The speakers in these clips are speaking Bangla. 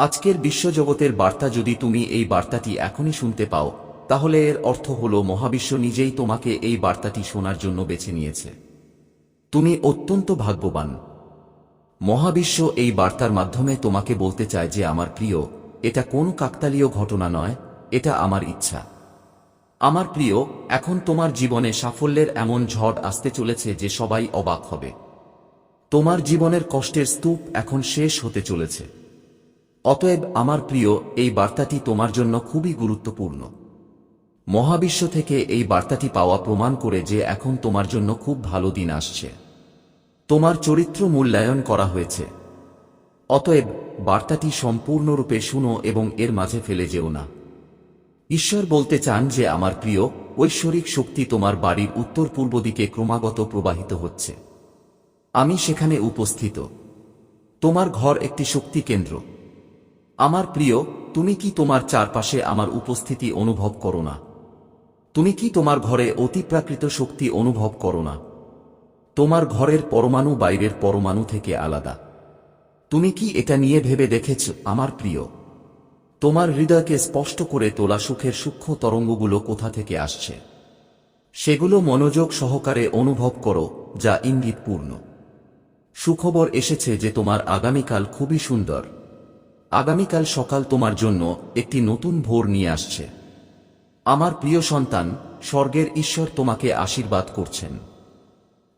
আজকের বিশ্বজগতের বার্তা যদি তুমি এই বার্তাটি এখনই শুনতে পাও, তাহলে এর অর্থ হল মহাবিশ্ব নিজেই তোমাকে এই বার্তাটি শোনার জন্য বেছে নিয়েছে। তুমি অত্যন্ত ভাগ্যবান। মহাবিশ্ব এই বার্তার মাধ্যমে তোমাকে বলতে চায় যে আমার প্রিয়, এটা কোন কাকতালীয় ঘটনা নয়, এটা আমার ইচ্ছা। আমার প্রিয়, এখন তোমার জীবনে সাফল্যের এমন ঝড় আসতে চলেছে যে সবাই অবাক হবে। তোমার জীবনের কষ্টের স্তূপ এখন শেষ হতে চলেছে। অতএব আমার প্রিয়, এই বার্তাটি তোমার জন্য খুবই গুরুত্বপূর্ণ। মহাবিশ্ব থেকে এই বার্তাটি পাওয়া প্রমাণ করে যে এখন তোমার জন্য খুব ভালো দিন আসছে। তোমার চরিত্র মূল্যায়ন করা হয়েছে। অতএব, বার্তাটি সম্পূর্ণরূপে শুনো এবং এর মাঝে ফেলে যেও না। ঈশ্বর বলতে চান যে, আমার প্রিয়, ঐশ্বরিক শক্তি তোমার বাড়ির উত্তর পূর্ব দিকে ক্রমাগত প্রবাহিত হচ্ছে। আমি সেখানে উপস্থিত। তোমার ঘর একটি শক্তি কেন্দ্র। আমার প্রিয়, তুমি কি তোমার চারপাশে আমার উপস্থিতি অনুভব করো না? তুমি কি তোমার ঘরে অতিপ্রাকৃত শক্তি অনুভব করো না? তোমার ঘরের পরমাণু বাইরের পরমাণু থেকে আলাদা। তুমি কি এটা নিয়ে ভেবে দেখেছ, আমার প্রিয়? তোমার হৃদয়কে স্পষ্ট করে তোলা সুখের সূক্ষ্ম তরঙ্গগুলো কোথা থেকে আসছে? সেগুলো মনোযোগ সহকারে অনুভব করো, যা ইঙ্গিতপূর্ণ। সুখবর এসেছে যে তোমার আগামীকাল খুবই সুন্দর। আগামীকাল সকাল তোমার জন্য একটি নতুন ভোর নিয়ে আসছে। আমার প্রিয় সন্তান, স্বর্গের ঈশ্বর তোমাকে আশীর্বাদ করছেন।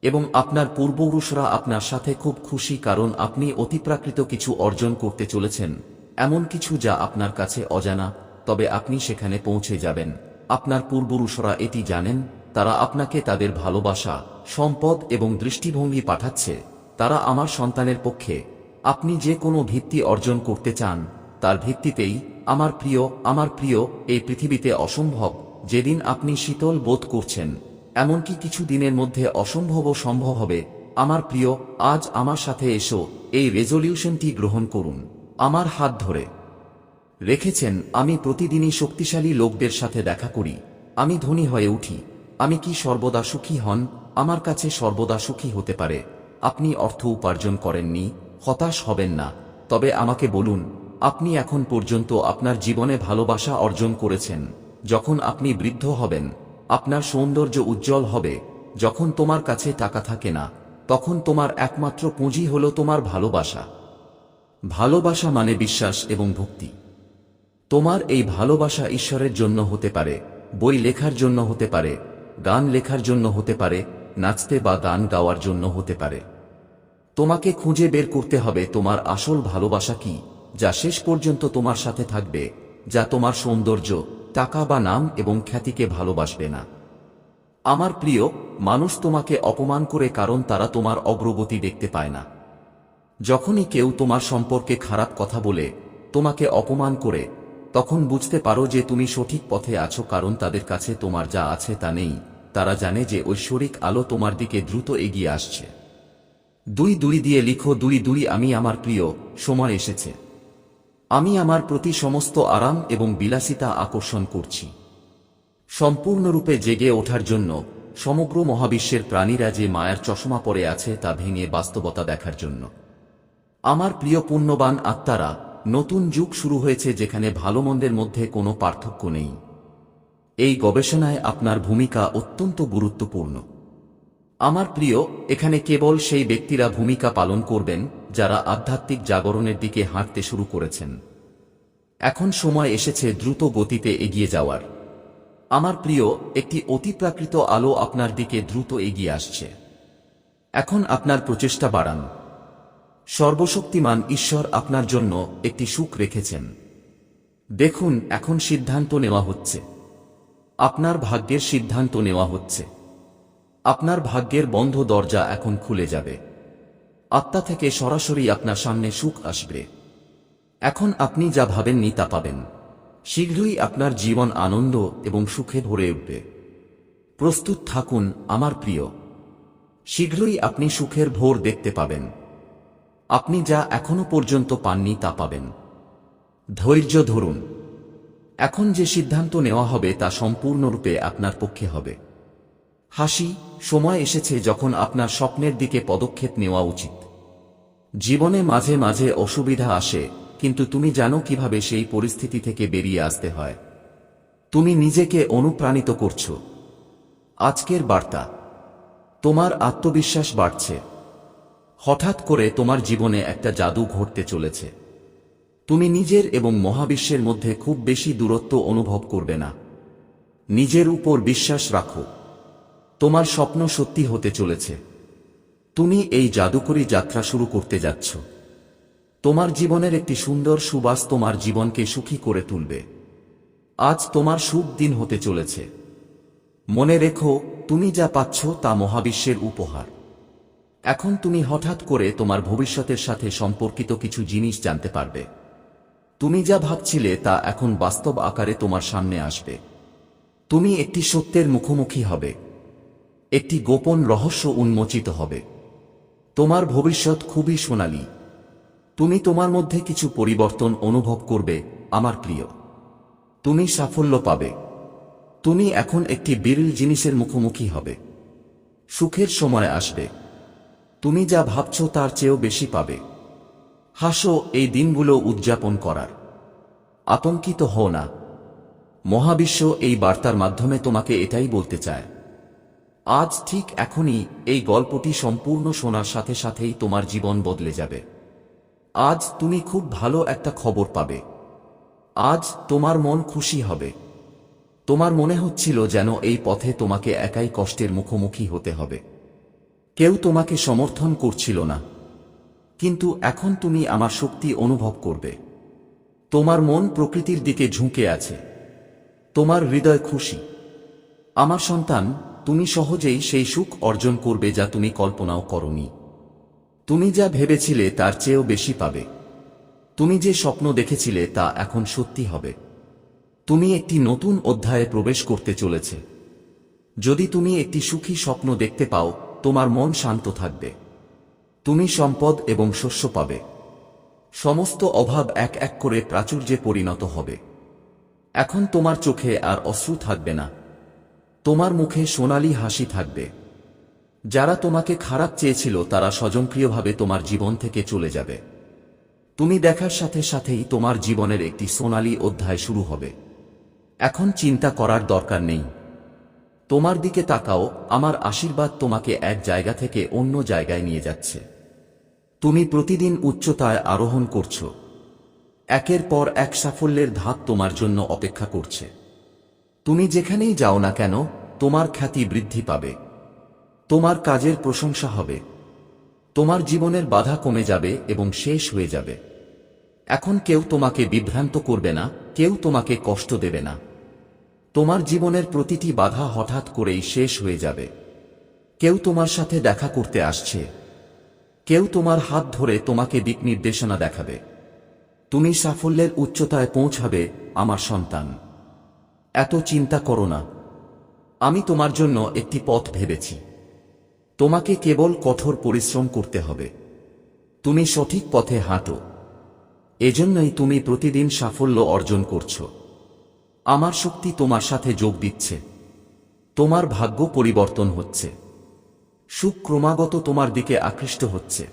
এবং আপনার পূর্বপুরুষরা আপনার সাথে খুব খুশি কারণ আপনি অতিপ্রাকৃত কিছু অর্জন করতে চলেছেন, এমন কিছু যা আপনার কাছে অজানা, তবে আপনি সেখানে পৌঁছে যাবেন। আপনার পূর্বপুরুষরা এটি জানেন, তারা আপনাকে তাদের ভালোবাসা, সম্পদ এবং দৃষ্টিভঙ্গি পাঠাচ্ছে। তারা আমার সন্তানের পক্ষে আপনি যে কোনো ভিত্তি অর্জন করতে চান, তার ভিত্তিতেই আমার প্রিয় আমার প্রিয় এই পৃথিবীতে অসম্ভব, যেদিন আপনি শীতল বোধ করছেন, এমনকি কিছু দিনের মধ্যে অসম্ভবও সম্ভব হবে। আমার প্রিয়, আজ আমার সাথে এসো, এই রেজলিউশনটি গ্রহণ করুন। আমার হাত ধরে। রেখেছেন, আমি প্রতিদিনই শক্তিশালী লোকদের সাথে দেখা করি। আমি ধনী হয়ে উঠি। আমি কি সর্বদা সুখী হন? আমার কাছে সর্বদা সুখী হতে পারে। আপনি অর্থ উপার্জন করেননি? হতাশ হবেন না। তবে আমাকে বলুন, আপনি এখন পর্যন্ত আপনার জীবনে ভালোবাসা অর্জন করেছেন। যখন আপনি বৃদ্ধ হবেন, আপনার সৌন্দর্য উজ্জ্বল হবে। যখন তোমার কাছে টাকা থাকে না, তখন তোমার একমাত্র পুঁজি হল তোমার ভালোবাসা। ভালোবাসা মানে বিশ্বাস এবং ভক্তি। তোমার এই ভালোবাসা ঈশ্বরের জন্য হতে পারে, বই লেখার জন্য হতে পারে, গান লেখার জন্য হতে পারে, নাচতে বা গান গাওয়ার জন্য হতে পারে। তোমাকে খুঁজে বের করতে হবে তোমার আসল ভালোবাসা কি, যা শেষ পর্যন্ত তোমার সাথে থাকবে, যা তোমার সৌন্দর্য, টাকা বা নাম এবং খ্যাতিকে ভালোবাসবে না। আমার প্রিয়, মানুষ তোমাকে অপমান করে কারণ তারা তোমার অগ্রগতি দেখতে পায় না। যখনই কেউ তোমার সম্পর্কে খারাপ কথা বলে, তোমাকে অপমান করে, তখন বুঝতে পারো যে তুমি সঠিক পথে আছো কারণ তাদের কাছে তোমার যা আছে তা নেই, তারা জানে যে ঐশ্বরিক আলো তোমার দিকে দ্রুত এগিয়ে আসছে। দুই দুই দিয়ে লিখো, দুই দুই আমি আমার প্রিয়, সময় এসেছে। আমি আমার প্রতি সমস্ত আরাম এবং বিলাসিতা আকর্ষণ করছি। সম্পূর্ণরূপে জেগে ওঠার জন্য সমগ্র মহাবিশ্বের প্রাণীরা যে মায়ার চশমা পরে আছে তা ভেঙে বাস্তবতা দেখার জন্য। আমার প্রিয় পুণ্যবান আত্মারা, নতুন যুগ শুরু হয়েছে যেখানে ভালো মন্দের মধ্যে কোনো পার্থক্য নেই। এই গবেষণায় আপনার ভূমিকা অত্যন্ত গুরুত্বপূর্ণ। আমার প্রিয়, এখানে কেবল সেই ব্যক্তিরা ভূমিকা পালন করবেন, যারা আধ্যাত্মিক জাগরণের দিকে হাঁটতে শুরু করেছেন। এখন সময় এসেছে দ্রুত গতিতে এগিয়ে যাওয়ার। আমার প্রিয়, একটি অতিপ্রাকৃত আলো আপনার দিকে দ্রুত এগিয়ে আসছে। এখন আপনার প্রচেষ্টা বাড়ান। সর্বশক্তিমান ঈশ্বর আপনার জন্য একটি সুখ রেখেছেন। দেখুন, এখন সিদ্ধান্ত নেওয়া হচ্ছে। আপনার ভাগ্যের সিদ্ধান্ত নেওয়া হচ্ছে। আপনার ভাগ্যের বন্ধ দরজা এখন খুলে যাবে। আত্মা থেকে সরাসরি আপনার সামনে সুখ আসবে। এখন আপনি যা ভাবেননি তা পাবেন। শীঘ্রই আপনার জীবন আনন্দ এবং সুখে ভরে উঠবে। প্রস্তুত থাকুন, আমার প্রিয়। শীঘ্রই আপনি সুখের ভোর দেখতে পাবেন। আপনি যা এখনও পর্যন্ত পাননি তা পাবেন। ধৈর্য ধরুন। এখন যে সিদ্ধান্ত নেওয়া হবে তা সম্পূর্ণরূপে আপনার পক্ষে হবে। হাসি সময় এসেছে যখন আপনার স্বপ্নের দিকে পদক্ষেপ নেওয়া উচিত। জীবনে মাঝে মাঝে অসুবিধা আসে, কিন্তু তুমি জানো কীভাবে সেই পরিস্থিতি থেকে বেরিয়ে আসতে হয়। তুমি নিজেকে অনুপ্রাণিত করছ। আজকের বার্তা। তোমার আত্মবিশ্বাস বাড়ছে। হঠাৎ করে তোমার জীবনে একটা জাদু ঘটতে চলেছে। তুমি নিজের এবং মহাবিশ্বের মধ্যে খুব বেশি দূরত্ব অনুভব করবে না। নিজের উপর বিশ্বাস রাখো। তোমার স্বপ্ন সত্যি হতে চলেছে। তুমি এই জাদুকরী যাত্রা শুরু করতে যাচ্ছ। তোমার জীবনের একটি সুন্দর সুবাস তোমার জীবনকে সুখী করে তুলবে। আজ তোমার শুভ দিন হতে চলেছে। মনে রেখো, তুমি যা পাচ্ছ তা মহাবিশ্বের উপহার। এখন তুমি হঠাৎ করে তোমার ভবিষ্যতের সাথে সম্পর্কিত কিছু জিনিস জানতে পারবে। তুমি যা ভাবছিলে তা এখন বাস্তব আকারে তোমার সামনে আসবে। তুমি একটি সত্যের মুখোমুখি হবে। একটি গোপন রহস্য উন্মোচিত হবে। তোমার ভবিষ্যৎ খুবই সোনালী। তুমি তোমার মধ্যে কিছু পরিবর্তন অনুভব করবে, আমার প্রিয়। তুমি সাফল্য পাবে। তুমি এখন একটি বিরল জিনিসের মুখোমুখি হবে। সুখের সময় আসবে। তুমি যা ভাবছ তার চেয়েও বেশি পাবে। হাসো, এই দিনগুলো উদযাপন করার। আতঙ্কিত হও না। মহাবিশ্ব এই বার্তার মাধ্যমে তোমাকে এটাই বলতে চায়। আজ ঠিক এখনই এই গল্পটি সম্পূর্ণ শোনার সাথে সাথেই তোমার জীবন বদলে যাবে। আজ তুমি খুব ভালো একটা খবর পাবে। আজ তোমার মন খুশি হবে। তোমার মনে হচ্ছিল যেন এই পথে তোমাকে একাই কষ্টের মুখোমুখি হতে হবে। কেউ তোমাকে সমর্থন করছিল না। কিন্তু এখন তুমি আমার শক্তি অনুভব করবে। তোমার মন প্রকৃতির দিকে ঝুঁকে আছে। তোমার হৃদয় খুশি। আমার সন্তান তুমি সহজেই সেই সুখ অর্জন করবে যা তুমি কল্পনাও করনি। তুমি যা ভেবেছিলে তার চেয়েও বেশি পাবে। তুমি যে স্বপ্ন দেখেছিলে তা এখন সত্যি হবে। তুমি একটি নতুন অধ্যায়ে প্রবেশ করতে চলেছে। যদি তুমি একটি সুখী স্বপ্ন দেখতে পাও, তোমার মন শান্ত থাকবে। তুমি সম্পদ এবং শস্য পাবে। সমস্ত অভাব এক এক করে প্রাচুর্যে পরিণত হবে। এখন তোমার চোখে আর অশ্রু থাকবে না। তোমার মুখে সোনালি হাসি থাকবে। যারা তোমাকে খারাপ চেয়েছিল, তারা স্বজনক্রিয়ভাবে তোমার জীবন থেকে চলে যাবে। তুমি দেখার সাথে সাথেই তোমার জীবনের একটি সোনালি অধ্যায় শুরু হবে। এখন চিন্তা করার দরকার নেই। তোমার দিকে তাকাও, আমার আশীর্বাদ তোমাকে এক জায়গা থেকে অন্য জায়গায় নিয়ে যাচ্ছে। তুমি প্রতিদিন উচ্চতায় আরোহণ করছ। একের পর এক সাফল্যের ধাপ তোমার জন্য অপেক্ষা করছে। তুমি যেখানেই যাও না কেন, তোমার খ্যাতি বৃদ্ধি পাবে। তোমার কাজের প্রশংসা হবে। তোমার জীবনের বাধা কমে যাবে এবং শেষ হয়ে যাবে। এখন কেউ তোমাকে বিভ্রান্ত করবে না, কেউ তোমাকে কষ্ট দেবে না। তোমার জীবনের প্রতিটি বাধা হঠাৎ করেই শেষ হয়ে যাবে। কেউ তোমার সাথে দেখা করতে আসছে। কেউ তোমার হাত ধরে তোমাকে দিক নির্দেশনা দেখাবে। তুমি সাফল্যের উচ্চতায় পৌঁছাবে, আমার সন্তান। এত চিন্তা করো না। আমি তোমার জন্য একটি পথ ভেবেছি। তোমাকে কেবল কঠোর পরিশ্রম করতে হবে। তুমি সঠিক পথে হাঁটো। এজন্যই তুমি প্রতিদিন সাফল্য অর্জন করছ। আমার শক্তি তোমার সাথে যোগ দিচ্ছে। তোমার ভাগ্য পরিবর্তন হচ্ছে। সুখ ক্রমাগত তোমার দিকে আকৃষ্ট হচ্ছে।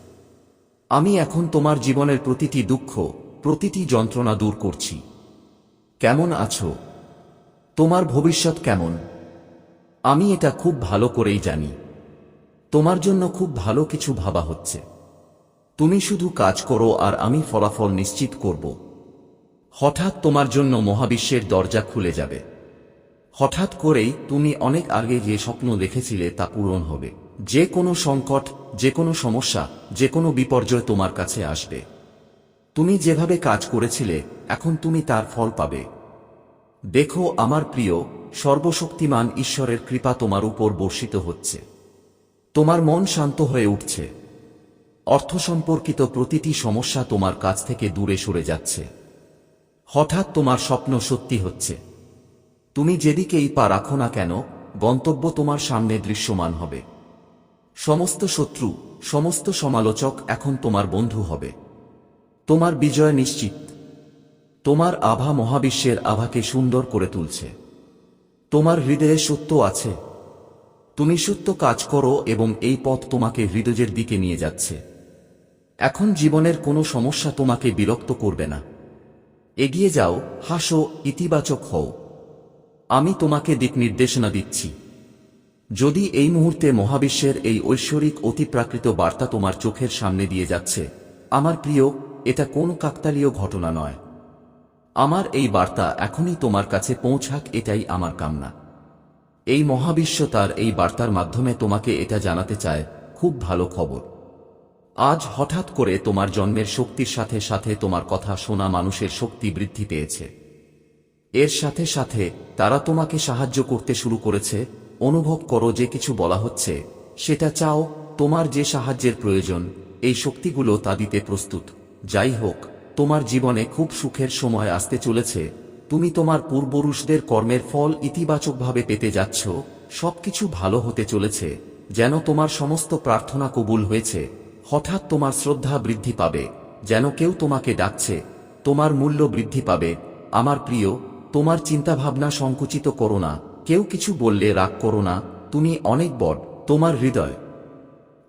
আমি এখন তোমার জীবনের প্রতিটি দুঃখ, প্রতিটি যন্ত্রণা দূর করছি। কেমন আছো? তোমার ভবিষ্যৎ কেমন? আমি এটা খুব ভালো করেই জানি। তোমার জন্য খুব ভালো কিছু ভাবা হচ্ছে। তুমি শুধু কাজ করো আর আমি ফলাফল নিশ্চিত করব। হঠাৎ তোমার জন্য মহাবিশ্বের দরজা খুলে যাবে। হঠাৎ করেই তুমি অনেক আগে যে স্বপ্ন দেখেছিলে তা পূরণ হবে। যে কোনো সংকট, যে কোনো সমস্যা, যে কোনো বিপর্যয় তোমার কাছে আসবে। তুমি যেভাবে কাজ করেছিলে, এখন তুমি তার ফল পাবে। দেখো আমার প্রিয়, সর্বশক্তিমান ঈশ্বরের কৃপা তোমার উপর বর্ষিত হচ্ছে। তোমার মন শান্ত হয়ে উঠছে। অর্থ সম্পর্কিত প্রতিটি সমস্যা তোমার কাছ থেকে দূরে সরে যাচ্ছে। হঠাৎ তোমার স্বপ্ন সত্যি হচ্ছে। তুমি যেদিকেই পা রাখো না কেন, গন্তব্য তোমার সামনে দৃশ্যমান হবে। সমস্ত শত্রু, সমস্ত সমালোচক এখন তোমার বন্ধু হবে। তোমার বিজয় নিশ্চিত। তোমার আভা মহাবিশ্বের আভাকে সুন্দর করে তুলছে। তোমার হৃদয়ে সত্য আছে। তুমি সত্য কাজ করো এবং এই পথ তোমাকে হৃদয়ের দিকে নিয়ে যাচ্ছে। এখন জীবনের কোনো সমস্যা তোমাকে বিরক্ত করবে না। এগিয়ে যাও, হাসো, ইতিবাচক হও। আমি তোমাকে দিক নির্দেশনা দিচ্ছি। যদি এই মুহূর্তে মহাবিশ্বের এই ঐশ্বরিক, অতিপ্রাকৃত বার্তা তোমার চোখের সামনে দিয়ে যাচ্ছে, আমার প্রিয়, এটা কোনো কাকতালীয় ঘটনা নয়। আমার এই বার্তা এখনই তোমার কাছে পৌঁছাক এটাই আমার কামনা। এই মহাবিশ্ব তার এই বার্তার মাধ্যমে তোমাকে এটা জানাতে চায়, খুব ভালো খবর। আজ হঠাৎ করে তোমার জন্মের শক্তির সাথে সাথে তোমার কথা শোনা মানুষের শক্তি বৃদ্ধি পেয়েছে। এর সাথে সাথে তারা তোমাকে সাহায্য করতে শুরু করেছে, অনুভব করো যে কিছু বলা হচ্ছে, সেটা চাও, তোমার যে সাহায্যের প্রয়োজন, এই শক্তিগুলো তা দিতে প্রস্তুত। যাই হোক তোমার জীবনে খুব সুখের সময় আসতে চলেছে, তুমি তোমার পূর্বপুরুষদের কর্মের ফল ইতিবাচকভাবে পেতে যাচ্ছ, সবকিছু ভালো হতে চলেছে, যেন তোমার সমস্ত প্রার্থনা কবুল হয়েছে, হঠাৎ তোমার শ্রদ্ধা বৃদ্ধি পাবে, যেন কেউ তোমাকে ডাকছে, তোমার মূল্য বৃদ্ধি পাবে, আমার প্রিয়, তোমার চিন্তাভাবনা সংকুচিত করো না, কেউ কিছু বললে রাগ করো না, তুমি অনেক বড়, তোমার হৃদয়।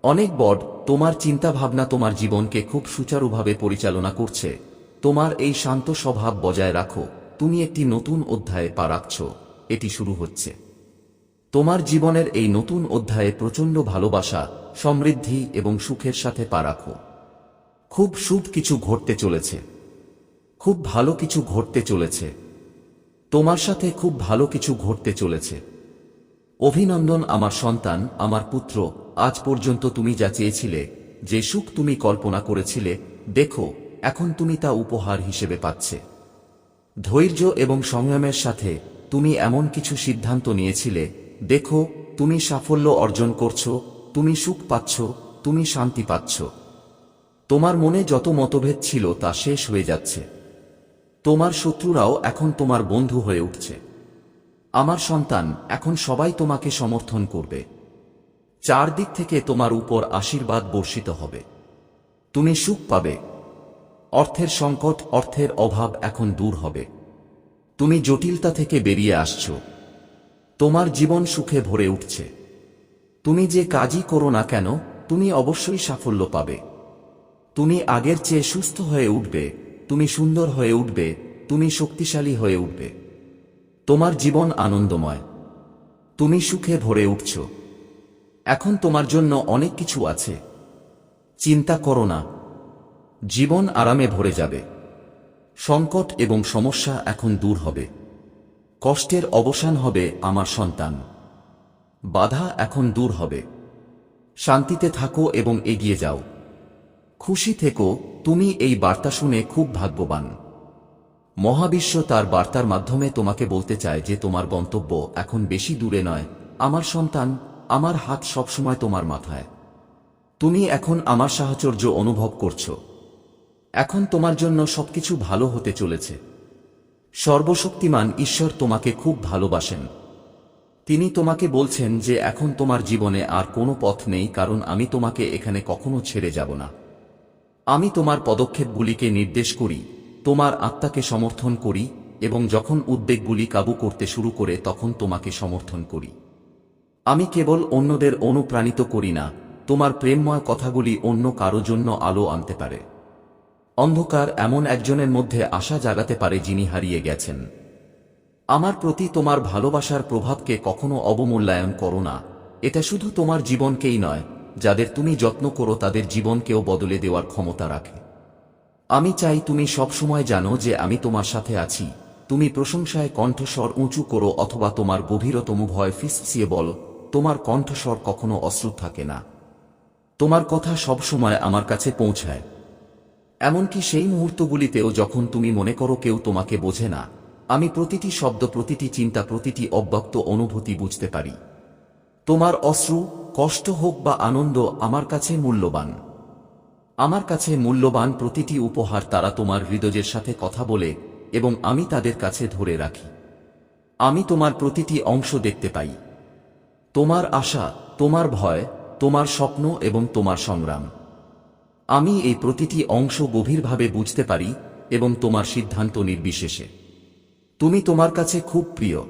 অনেক বড় তোমার চিন্তাভাবনা তোমার জীবনকে খুব সুচারুভাবে পরিচালনা করছে। তোমার এই শান্ত স্বভাব বজায় রাখো। তুমি একটি নতুন অধ্যায়ে পা রাখছ। এটি শুরু হচ্ছে। তোমার জীবনের এই নতুন অধ্যায়ে প্রচণ্ড ভালোবাসা, সমৃদ্ধি এবং সুখের সাথে পা রাখো। খুব শুভ কিছু ঘটতে চলেছে। খুব ভালো কিছু ঘটতে চলেছে। তোমার সাথে খুব ভালো কিছু ঘটতে চলেছে। অভিনন্দন আমার সন্তান, আমার পুত্র আজ পর্যন্ত তুমি যা চেয়েছিলে, যে সুখ তুমি কল্পনা করেছিলে, দেখো, এখন তুমি তা উপহার হিসেবে পাচ্ছে। ধৈর্য এবং সংযমের সাথে তুমি এমন কিছু সিদ্ধান্ত নিয়েছিলে, দেখো, তুমি সাফল্য অর্জন করছ, তুমি সুখ পাচ্ছ, তুমি শান্তি পাচ্ছ। তোমার মনে যত মতভেদ ছিল তা শেষ হয়ে যাচ্ছে। তোমার শত্রুরাও এখন তোমার বন্ধু হয়ে উঠছে। আমার সন্তান, এখন সবাই তোমাকে সমর্থন করবে। চারদিক থেকে তোমার উপর আশীর্বাদ বর্ষিত হবে। তুমি সুখ পাবে। অর্থের সংকট, অর্থের অভাব এখন দূর হবে। তুমি জটিলতা থেকে বেরিয়ে আসছ। তোমার জীবন সুখে ভরে উঠছে। তুমি যে কাজই করো না কেন, তুমি অবশ্যই সাফল্য পাবে। তুমি আগের চেয়ে সুস্থ হয়ে উঠবে, তুমি সুন্দর হয়ে উঠবে, তুমি শক্তিশালী হয়ে উঠবে। তোমার জীবন আনন্দময়। তুমি সুখে ভরে উঠছ। এখন তোমার জন্য অনেক কিছু আছে। চিন্তা করো না। জীবন আরামে ভরে যাবে। সংকট এবং সমস্যা এখন দূর হবে। কষ্টের অবসান হবে আমার সন্তান। বাধা এখন দূর হবে। শান্তিতে থাকো এবং এগিয়ে যাও। খুশি থেকো, তুমি এই বার্তা শুনে খুব ভাগ্যবান। মহাবিশ্ব তার বার্তার মাধ্যমে তোমাকে বলতে চায় যে তোমার গন্তব্য এখন বেশি দূরে নয়। আমার সন্তান আমার হাত সবসময় তোমার মাথায়। তুমি এখন আমার সাহচর্য অনুভব করছ। এখন তোমার জন্য সবকিছু ভালো হতে চলেছে। সর্বশক্তিমান ঈশ্বর তোমাকে খুব ভালোবাসেন। তিনি তোমাকে বলছেন যে এখন তোমার জীবনে আর কোনো পথ নেই কারণ আমি তোমাকে এখানে কখনো ছেড়ে যাব না। আমি তোমার পদক্ষেপগুলিকে নির্দেশ করি, তোমার আত্মাকে সমর্থন করি এবং যখন উদ্বেগগুলি কাবু করতে শুরু করে তখন তোমাকে সমর্থন করি। আমি কেবল অন্যদের অনুপ্রাণিত করি না, তোমার প্রেমময় কথাগুলি অন্য কারও জন্য আলো আনতে পারে। অন্ধকার এমন একজনের মধ্যে আশা জাগাতে পারে যিনি হারিয়ে গেছেন। আমার প্রতি তোমার ভালোবাসার প্রভাবকে কখনো অবমূল্যায়ন করো না। এটা শুধু তোমার জীবনকেই নয়, যাদের তুমি যত্ন করো তাদের জীবনকেও বদলে দেওয়ার ক্ষমতা রাখে। আমি চাই তুমি সবসময় জানো যে আমি তোমার সাথে আছি। তুমি প্রশংসায় কণ্ঠস্বর উঁচু করো অথবা তোমার গভীরতম ভয় ফিসফিসিয়ে বলো তোমার কণ্ঠস্বর কখনো অশ্রুত থাকে না। তোমার কথা সবসময় আমার কাছে পৌঁছায়। এমনকি সেই মুহূর্তগুলিতেও যখন তুমি মনে করো কেউ তোমাকে বোঝে না, আমি প্রতিটি শব্দ, প্রতিটি চিন্তা, প্রতিটি অব্যক্ত অনুভূতি বুঝতে পারি। তোমার অশ্রু, কষ্ট হোক বা আনন্দ, আমার কাছে মূল্যবান। আমার কাছে মূল্যবান প্রতিটি উপহার তারা তোমার হৃদয়ের সাথে কথা বলে এবং আমি তাদের কাছে ধরে রাখি। আমি তোমার প্রতিটি অংশ দেখতে পাই। তোমার আশা, তোমার ভয়, তোমার স্বপ্ন এবং তোমার সংগ্রাম। আমি এই প্রতিটি অংশ গভীরভাবে বুঝতে পারি এবং তোমার সিদ্ধান্ত নির্বিশেষে। তুমি তোমার কাছে খুব প্রিয়।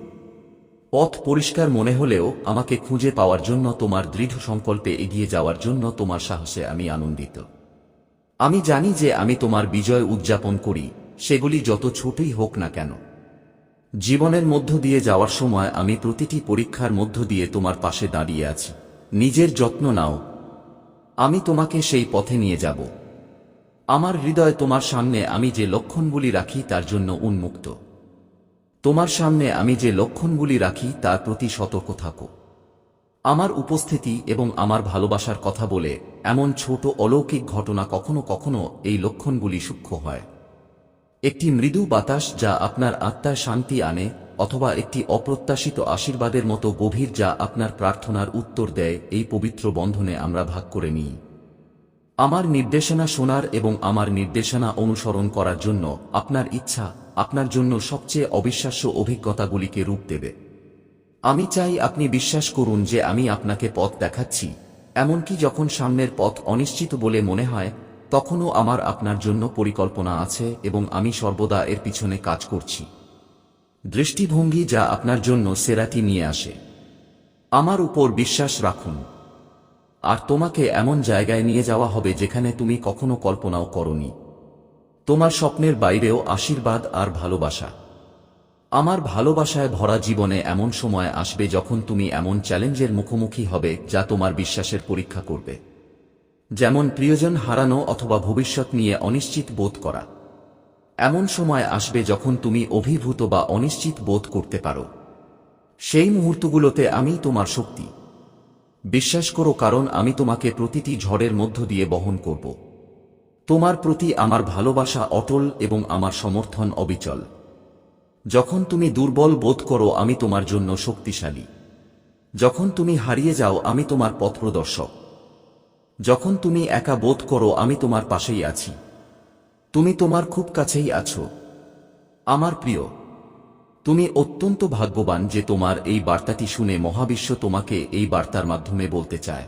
পথ পরিষ্কার মনে হলেও আমাকে খুঁজে পাওয়ার জন্য তোমার দৃঢ় সংকল্পে এগিয়ে যাওয়ার জন্য তোমার সাহসে আমি আনন্দিত। আমি জানি যে আমি তোমার বিজয় উদযাপন করি, সেগুলি যত ছোটই হোক না কেন। জীবনের মধ্য দিয়ে যাওয়ার সময় আমি প্রতিটি পরীক্ষার মধ্য দিয়ে তোমার পাশে দাঁড়িয়ে আছি। নিজের যত্ন নাও। আমি তোমাকে সেই পথে নিয়ে যাব। আমার হৃদয় তোমার সামনে আমি যে লক্ষণগুলি রাখি তার জন্য উন্মুক্ত। তোমার সামনে আমি যে লক্ষণগুলি রাখি তার প্রতি সতর্ক থাকো। আমার উপস্থিতি এবং আমার ভালোবাসার কথা বলে এমন ছোট অলৌকিক ঘটনা কখনো কখনো এই লক্ষণগুলি সূক্ষ্ম হয়। একটি মৃদু বাতাস যা আপনার আত্মার শান্তি আনে, অথবা একটি অপ্রত্যাশিত আশীর্বাদের মতো গভীর যা আপনার প্রার্থনার উত্তর দেয়, এই পবিত্র বন্ধনে আমরা ভাগ করে নিই। আমার নির্দেশনা শোনার এবং আমার নির্দেশনা অনুসরণ করার জন্য আপনার ইচ্ছা, আপনার জন্য সবচেয়ে অবিশ্বাস্য অভিজ্ঞতাগুলিকে রূপ দেবে। আমি চাই আপনি বিশ্বাস করুন যে আমি আপনাকে পথ দেখাচ্ছি, এমনকি যখন সামনের পথ অনিশ্চিত বলে মনে হয় তখনও আমার আপনার জন্য পরিকল্পনা আছে এবং আমি সর্বদা এর পিছনে কাজ করছি। দৃষ্টিভঙ্গি যা আপনার জন্য সেরাটি নিয়ে আসে। আমার উপর বিশ্বাস রাখুন। আর তোমাকে এমন জায়গায় নিয়ে যাওয়া হবে যেখানে তুমি কখনো কল্পনাও করনি। তোমার স্বপ্নের বাইরেও আশীর্বাদ আর ভালোবাসা। আমার ভালোবাসায় ভরা জীবনে এমন সময় আসবে যখন তুমি এমন চ্যালেঞ্জের মুখোমুখি হবে যা তোমার বিশ্বাসের পরীক্ষা করবে। যেমন প্রিয়জন হারানো অথবা ভবিষ্যৎ নিয়ে অনিশ্চিত বোধ করা। এমন সময় আসবে যখন তুমি অভিভূত বা অনিশ্চিত বোধ করতে পারো। সেই মুহূর্তগুলোতে আমি তোমার শক্তি। বিশ্বাস করো কারণ আমি তোমাকে প্রতিটি ঝড়ের মধ্য দিয়ে বহন করব। তোমার প্রতি আমার ভালোবাসা অটল এবং আমার সমর্থন অবিচল। যখন তুমি দুর্বল বোধ করো আমি তোমার জন্য শক্তিশালী। যখন তুমি হারিয়ে যাও আমি তোমার পথপ্রদর্শক। যখন তুমি একা বোধ করো আমি তোমার পাশেই আছি। তুমি তোমার খুব কাছেই আছো। আমার প্রিয়, তুমি অত্যন্ত ভাগ্যবান যে তোমার এই বার্তাটি শুনে মহাবিশ্ব তোমাকে এই বার্তার মাধ্যমে বলতে চায়।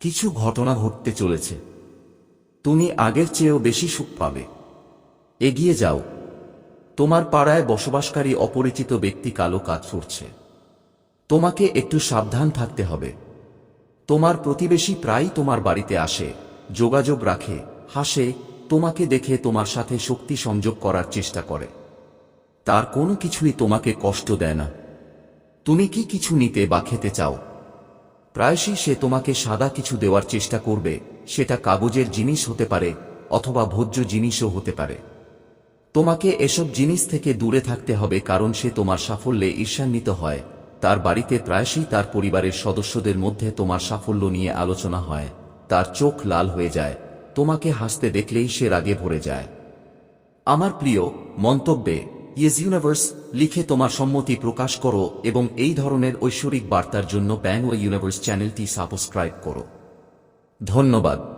কিছু ঘটনা ঘটতে চলেছে। তুমি আগের চেয়েও বেশি সুখ পাবে। এগিয়ে যাও। তোমার পাড়ায় বসবাসকারী অপরিচিত ব্যক্তি কালো কাজ করছে। তোমাকে একটু সাবধান থাকতে হবে। তোমার প্রতিবেশী প্রায়ই তোমার বাড়িতে আসে, যোগাযোগ রাখে, হাসে, তোমাকে দেখে তোমার সাথে শক্তি সংযোগ করার চেষ্টা করে। তার কোনো কিছুই তোমাকে কষ্ট দেয় না। তুমি কি কিছু নিতে বা খেতে চাও? প্রায়শই সে তোমাকে সাদা কিছু দেওয়ার চেষ্টা করবে, সেটা কাগজের জিনিস হতে পারে, অথবা ভোজ্য জিনিসও হতে পারে। তোমাকে এসব জিনিস থেকে দূরে থাকতে হবে কারণ সে তোমার সাফল্যে ঈর্ষান্বিত হয়। তার বাড়িতে প্রায়শই তার পরিবারের সদস্যদের মধ্যে তোমার সাফল্য নিয়ে আলোচনা হয়। তার চোখ লাল হয়ে যায়। তোমাকে হাসতে দেখলেই সে রাগে ভরে যায়। আমার প্রিয়, মন্তব্যে ইয়েস ইউনিভার্স লিখে তোমার সম্মতি প্রকাশ করো এবং এই ধরনের ঐশ্বরিক বার্তার জন্য ব্যাং ও ইউনিভার্স চ্যানেলটি সাবস্ক্রাইব করো। ধন্যবাদ।